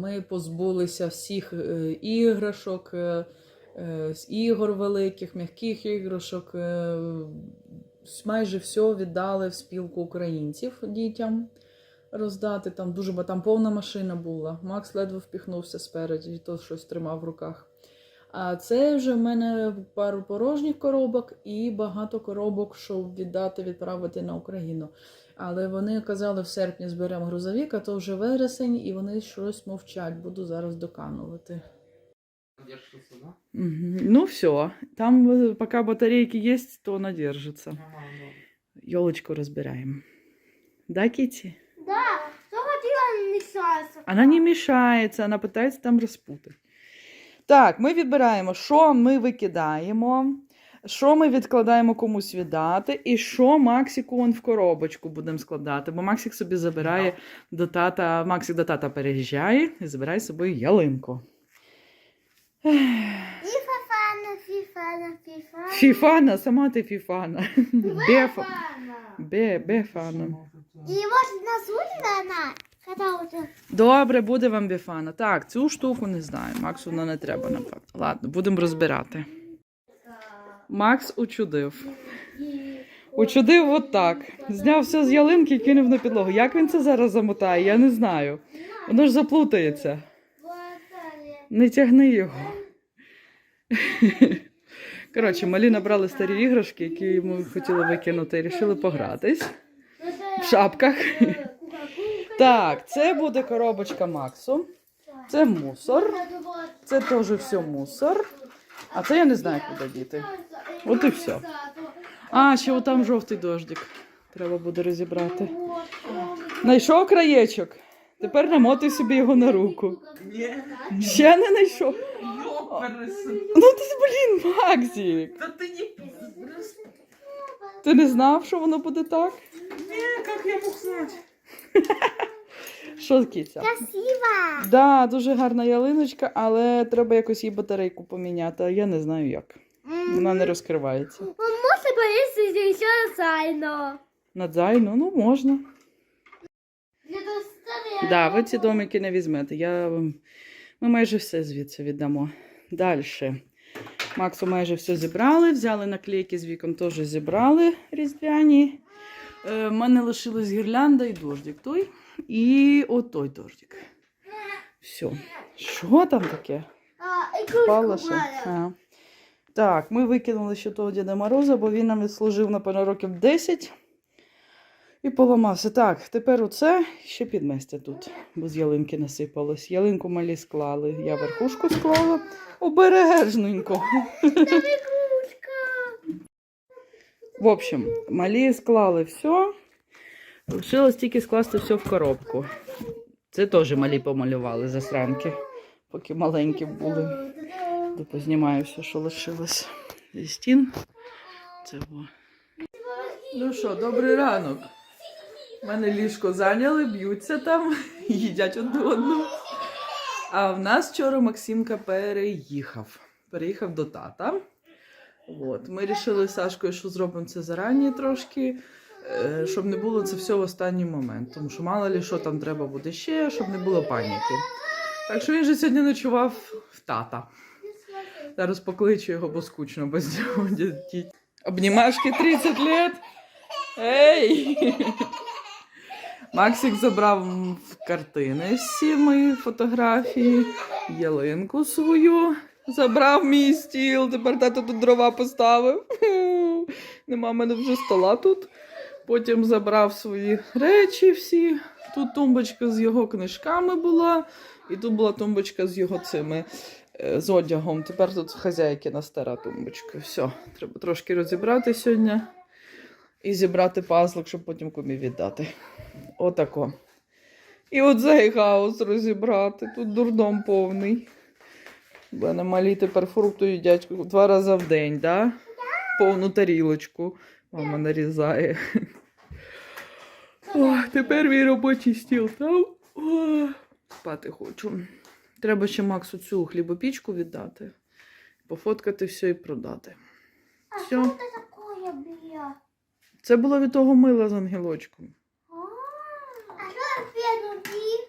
Ми позбулися всіх е, іграшок, е, е, ігор великих, м'яких іграшок. Майже все віддали в спілку українців дітям роздати. Там дуже ба- там повна машина була. Макс ледве впіхнувся спереді, то щось тримав в руках. А це вже в мене пару порожніх коробок і багато коробок, щоб віддати, відправити на Україну. Але вони казали, в серпні зберемо грузовик, а то вже вересень, і вони щось мовчать. Буду зараз доканувати. Ну все, там э, пока батарейки есть, то она держится. Ага, ну. Елочку разбираем. Да, Кити? Да, что хотела мешаться. Вона не мішається, вона питається там розпутати. Так, ми відбираємо, що ми викидаємо, що ми відкладаємо комусь віддати, і що Максику он в коробочку будемо складати. Бо Максик собі забирає до тата, Максик до тата переїжджає і забирає з собою ялинку. Фифана, фифана, фифана. Фіфана, сама ти фіфана. Бефа. Бе, бефана. И может насудина она. Добре, буде вам біфана. Так, цю штуку не знаю. Максу вона не треба, напевно. Ладно, будемо розбирати. Макс учудив. Учудив отак. Зняв все з ялинки і кинув на підлогу. Як він це зараз замотає, я не знаю. Воно ж заплутається. Не тягни його. Коротше, малі набрали старі іграшки, які ми хотіли викинути, і вирішили погратись в шапках. Так, це буде коробочка Максу. Це мусор. Це теж все мусор. А це я не знаю, куди діти. От і все. А, ще отам жовтий дождик. Треба буде розібрати. Знайшов краєчок. Тепер намотуй собі його на руку. Не, Ще не знайшов. ёпарасы. Ну ти, блін, Максик. Да ты не... Ти не знав, що воно буде так? Не, как я мог знать? Що кіця? Красиво. Да, дуже гарна ялиночка, але треба якось їй батарейку поміняти, а я не знаю як. Вона не розкривається. Он может повесить еще сайно. Надзайну, ну можна. Да, ви ці домики не візьмете. Я... Ми майже все звідси віддамо. Далі. Максу майже все зібрали. Взяли наклейки з вікон, теж зібрали різдвяні. Е, в мене лишилась гірлянда і дождик той. І отой дождик. Все. Що там таке? А, игрушку Впало ще? А. Так, ми викинули ще того Діда Мороза, бо він нам відслужив, напевно, років 10 і поламався. Так, тепер оце ще підместя тут, бо з ялинки насипалось. Ялинку малі склали, я верхушку склала. Обережненько. В общем, малі склали все. Лишилось тільки скласти все в коробку. Це теж малі помалювали засранки, поки маленькі були. То познімаю все, що лишилось зі стін. Це во. Ну що, добрий ранок. У мене ліжко зайняли, б'ються там, їдять одну одну. А в нас вчора Максимка переїхав. Переїхав до тата. От. Ми вирішили з Сашкою, що зробимо це зарані трошки, е, щоб не було це все в останній момент. Тому що мало ли що там треба буде ще, щоб не було паніки. Так що він же сьогодні ночував в тата. Зараз покличу його, бо скучно без нього. Обнімашки 30 лет. Ей! Максик забрав в картини всі мої фотографії, ялинку свою. Забрав мій стіл, тепер тато тут дрова поставив. Нема мене вже стола тут. Потім забрав свої речі всі. Тут тумбочка з його книжками була, і тут була тумбочка з його цими з одягом. Тепер тут хазяйкина стара тумбочка. Все, треба трошки розібрати сьогодні і зібрати пазлик, щоб потім комі віддати. Отако. І от цей хаос розібрати. Тут дурдом повний. У мене малі тепер фрукти їдять два рази в день, да? Повну тарілочку. Мама нарізає. О, тепер мій робочий стіл там. О, спати хочу. Треба ще Максу цю хлібопічку віддати, пофоткати все і продати. А Всё. что это такое, бля? Це було від того мила з ангелочком. А что пенуки?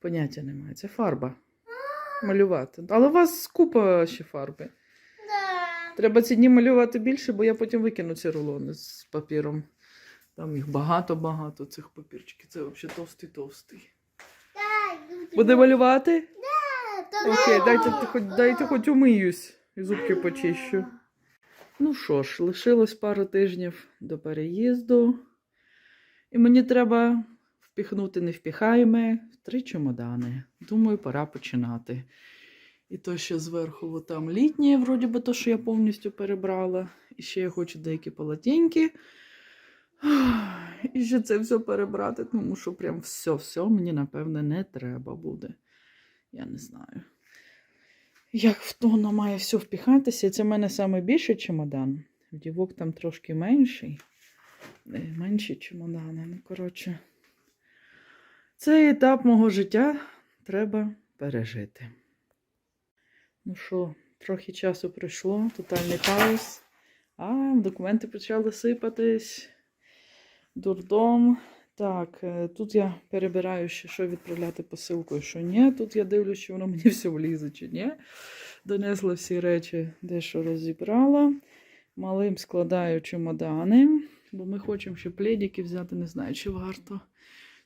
Поняття немає. Це фарба. Малювати. Але у вас купа ще фарби. Да. Треба ці дні малювати більше, бо я потім викину ці рулони з папіром. Там їх багато-багато цих папірчиків. Це взагалі товстий-товстий. Да, Буде малювати? то Окей, дайте, хоч, дайте хоч умиюсь і зубки почищу. Ну що ж, лишилось пару тижнів до переїзду. І мені треба впіхнути невпіхаєме в три чемодани. Думаю, пора починати. І то ще зверху там літнє, вроді би то, що я повністю перебрала. І ще я хочу деякі полотеньки. І ще це все перебрати, тому що прям все-все мені, напевне, не треба буде. Я не знаю. Як воно має все впіхатися, це в мене найбільший чемодан. В дівок там трошки менший. Е, Менші чемодани. Ну, коротше, цей етап мого життя треба пережити. Ну що, трохи часу пройшло, тотальний пауз. А, документи почали сипатись. Дурдом. Так, е, тут я перебираю ще, що відправляти посилкою, що ні. Тут я дивлюся, що воно мені все влізе чи ні. Донесла всі речі, дещо розібрала. Малим складаю чемодани, бо ми хочемо ще пледики взяти, не знаю, чи варто.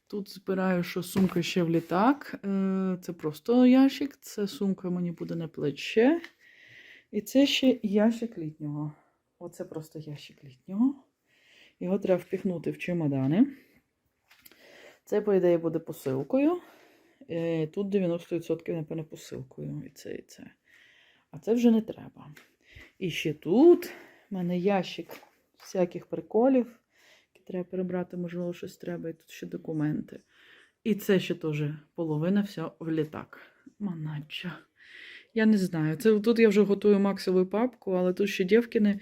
Тут збираю, що сумка ще в літак. Е, Це просто ящик, це сумка мені буде на плече. І це ще ящик літнього. Оце просто ящик літнього. Його треба впіхнути в чемодани. Це, по ідеї, буде посилкою. Е, Тут 90%, напевно, посилкою. І це, і це. А це вже не треба. І ще тут в мене ящик всяких приколів, які треба перебрати, можливо, щось треба. І тут ще документи. І це ще теж половина вся в літак. Манача. Я не знаю. Це тут я вже готую максову папку, але тут ще дівкини е,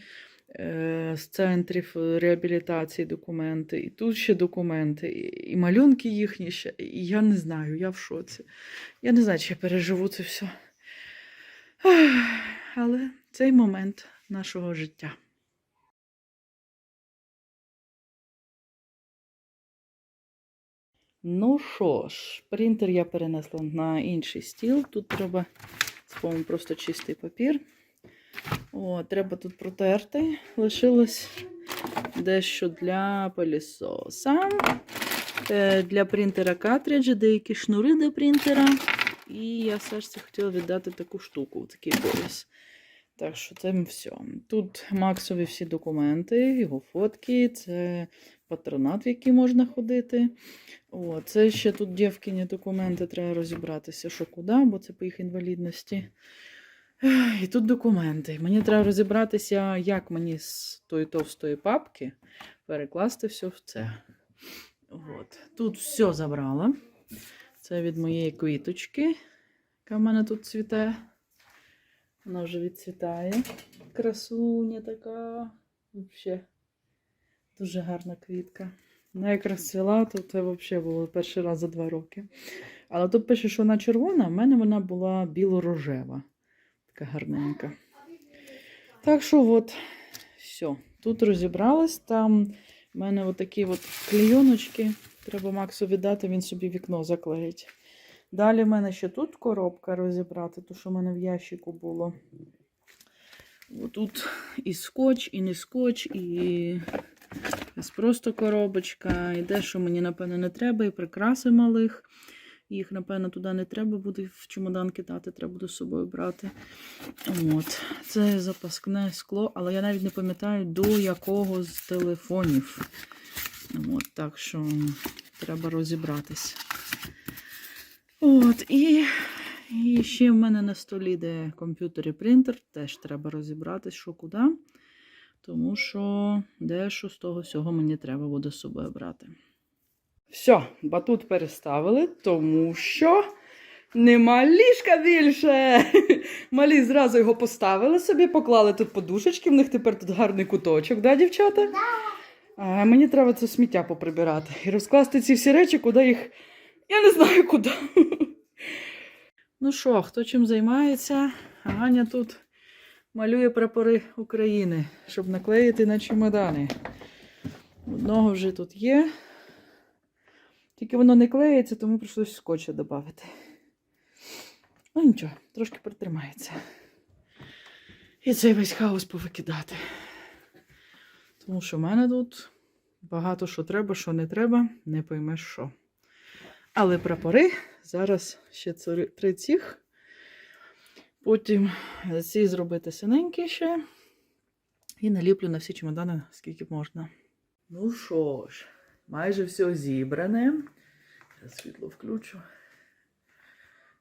з центрів реабілітації документи, і тут ще документи, і, малюнки їхні ще. І я не знаю, я в шоці. Я не знаю, чи я переживу це все. Але цей момент нашого життя. Ну що ж, принтер я перенесла на інший стіл. Тут треба, по просто чистий папір. О, треба тут протерти. Лишилось дещо для пилісоса. Е, Для принтера картриджі, деякі шнури до принтера. І я Сашці хотіла віддати таку штуку, такий пояс. Так що це все. Тут Максові всі документи, його фотки, це патронат, в який можна ходити. О, це ще тут дівкині документи, треба розібратися, що куди, бо це по їх інвалідності. І тут документи. Мені треба розібратися, як мені з тої товстої папки перекласти все в це. От. Тут все забрала. Це від моєї квіточки, яка в мене тут цвіте. Вона вже відцвітає. Красуня така. Взагалі. Дуже гарна квітка. Вона як розцвіла, то це взагалі було перший раз за два роки. Але тут пише, що вона червона, а в мене вона була біло-рожева. Така гарненька. Так що от, все. Тут розібралась. Там в мене отакі от клейоночки. Треба Максу віддати, він собі вікно заклеїть. Далі в мене ще тут коробка розібрати, то що в мене в ящику було. Тут і скотч, і не скотч, і просто коробочка. І дещо мені, напевно, не треба, і прикраси малих. Їх, напевно, туди не треба буде в чемодан кидати, треба буде з собою брати. От. Це запаскне скло, але я навіть не пам'ятаю, до якого з телефонів. От, так що треба розібратись. От, і, і ще в мене на столі, де комп'ютер і принтер, теж треба розібратись, що куди. Тому що дещо з того всього мені треба буде з собою брати. Все, батут переставили, тому що нема ліжка більше. Малі зразу його поставили собі, поклали тут подушечки, в них тепер тут гарний куточок, да, дівчата? А мені треба це сміття поприбирати і розкласти ці всі речі, куди їх. Я не знаю куди. Ну що, хто чим займається? Аня тут малює прапори України, щоб наклеїти на чемодани. Одного вже тут є. Тільки воно не клеїться, тому прийшлось скотча додати. Ну нічого, трошки притримається. І цей весь хаос повикидати. Тому що в мене тут багато що треба, що не треба, не поймеш що. Але прапори зараз ще три цих. Потім ці зробити синенькі ще. І наліплю на всі чемодани, скільки можна. Ну що ж, майже все зібране. Зараз світло включу.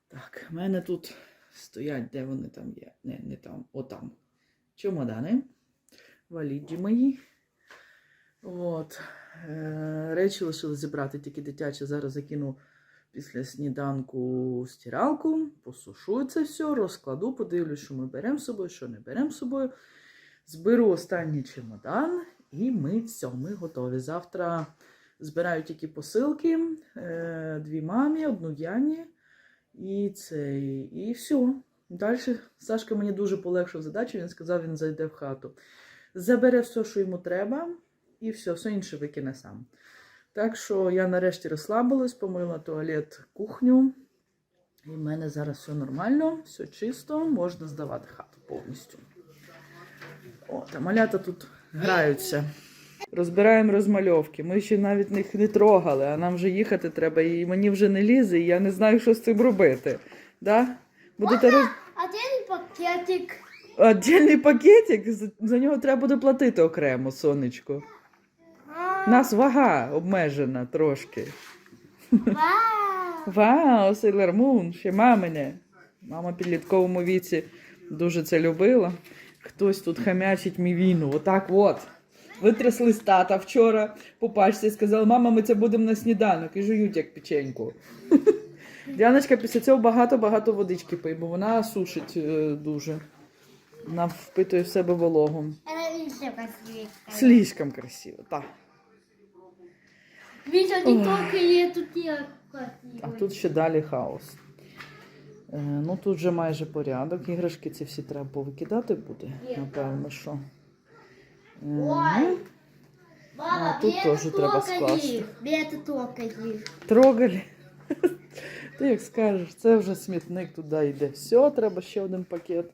Так, в мене тут стоять, де вони там є. Не, не там, отам. Чемодани. Валіджі мої. От. Е, речі лишили зібрати тільки дитячі. Зараз закину після сніданку стиралку, посушу це все, розкладу, подивлюсь, що ми беремо з собою, що не беремо з собою. Зберу останній чемодан, і ми все, ми готові. Завтра збираю тільки посилки, е, дві мамі, одну Яні. І це, і все. Далі Сашка мені дуже полегшив задачу, він сказав, він зайде в хату. Забере все, що йому треба, і все, все інше викине сам. Так що я нарешті розслабилась, помила туалет, кухню. І в мене зараз все нормально, все чисто, можна здавати хату повністю. От, а малята тут граються. Розбираємо розмальовки. Ми ще навіть їх не трогали, а нам вже їхати треба, і мені вже не лізе, і я не знаю, що з цим робити. Да? Будете роз... Один пакетик. Отдільний пакетик, за- за нього треба буде платити окремо, сонечко. А, Нас вага обмежена трошки. Вау. Вау, Sailor Moon, ще мамине. Мама в підлітковому віці дуже це любила. Хтось тут хамячить мій війну. Отак от. Витрясли з тата вчора по пачці і сказали, мама, ми це будемо на сніданок і жують як печеньку. Діаночка після цього багато-багато водички пий, бо вона сушить е, дуже. Вона впитує в себе вологу. Слишком красиво, так. Только тут я. А тут ще далі хаос. Е, ну тут вже майже порядок. Іграшки ці всі треба повикидати буде, напевно, що. Ой. Мама, А, тут это треба скласти. только їх. трогалі. Ти як скажеш, це вже смітник туди йде. Все, треба ще один пакет.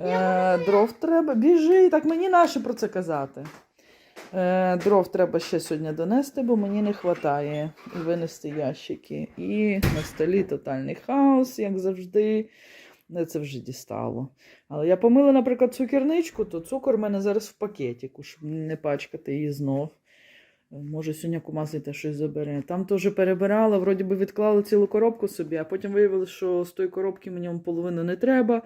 Е, дров треба. Біжи, так мені наше про це казати. Е, дров треба ще сьогодні донести, бо мені не вистачає. Винести ящики. І на столі тотальний хаос, як завжди. Це вже дістало. Але я помила, наприклад, цукерничку, то цукор в мене зараз в пакетику, щоб не пачкати її знов. Може, сьогодні кумаси щось забере. Там теж перебирала, вроді би відклала цілу коробку собі, а потім виявилося, що з тої коробки мені половину не треба.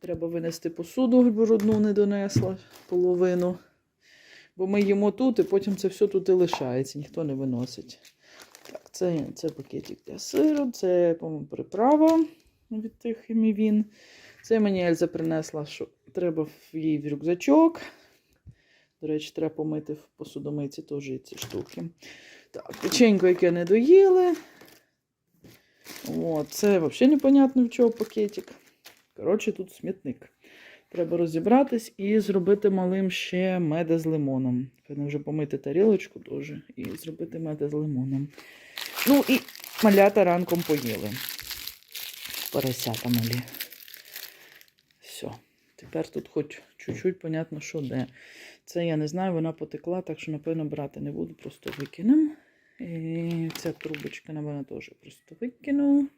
Треба винести посуду, бо одну не донесла половину. Бо ми їмо тут, і потім це все тут і лишається, ніхто не виносить. Так, це, це пакетик для сиру, це, по-моєму, приправа від тих мівін. Це мені Ельза принесла, що треба в її в рюкзачок. До речі, треба помити в посудомийці теж ці штуки. Так, печенько, яке не доїли. О, це взагалі непонятно в чого пакетик. Коротше, тут смітник. Треба розібратись і зробити малим ще меди з лимоном. Треба вже помити тарілочку теж і зробити меди з лимоном. Ну і малята ранком поїли. Поросята малі. Все. Тепер тут хоч чуть-чуть понятно, що де. Це я не знаю, вона потекла, так що, напевно, брати не буду, просто викинемо. І ця трубочка, напевно, теж просто викину.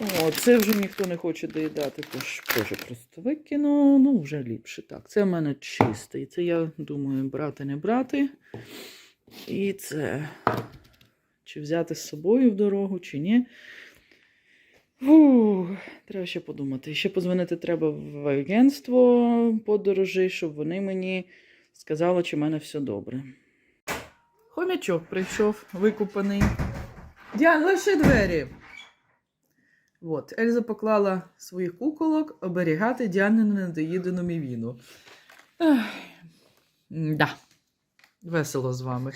О, це вже ніхто не хоче доїдати, тож теж просто викину. Ну, вже ліпше. Так, це в мене чистий. Це я думаю, брати, не брати. І це чи взяти з собою в дорогу, чи ні. Фух, треба ще подумати. Ще позвонити треба в агентство подорожей, щоб вони мені сказали, чи в мене все добре. Хомячок прийшов, викупаний. Діан, лише двері. От, Ельза поклала своїх куколок оберігати Діанину недоїдену мівіну. Ех, Да. Весело з вами.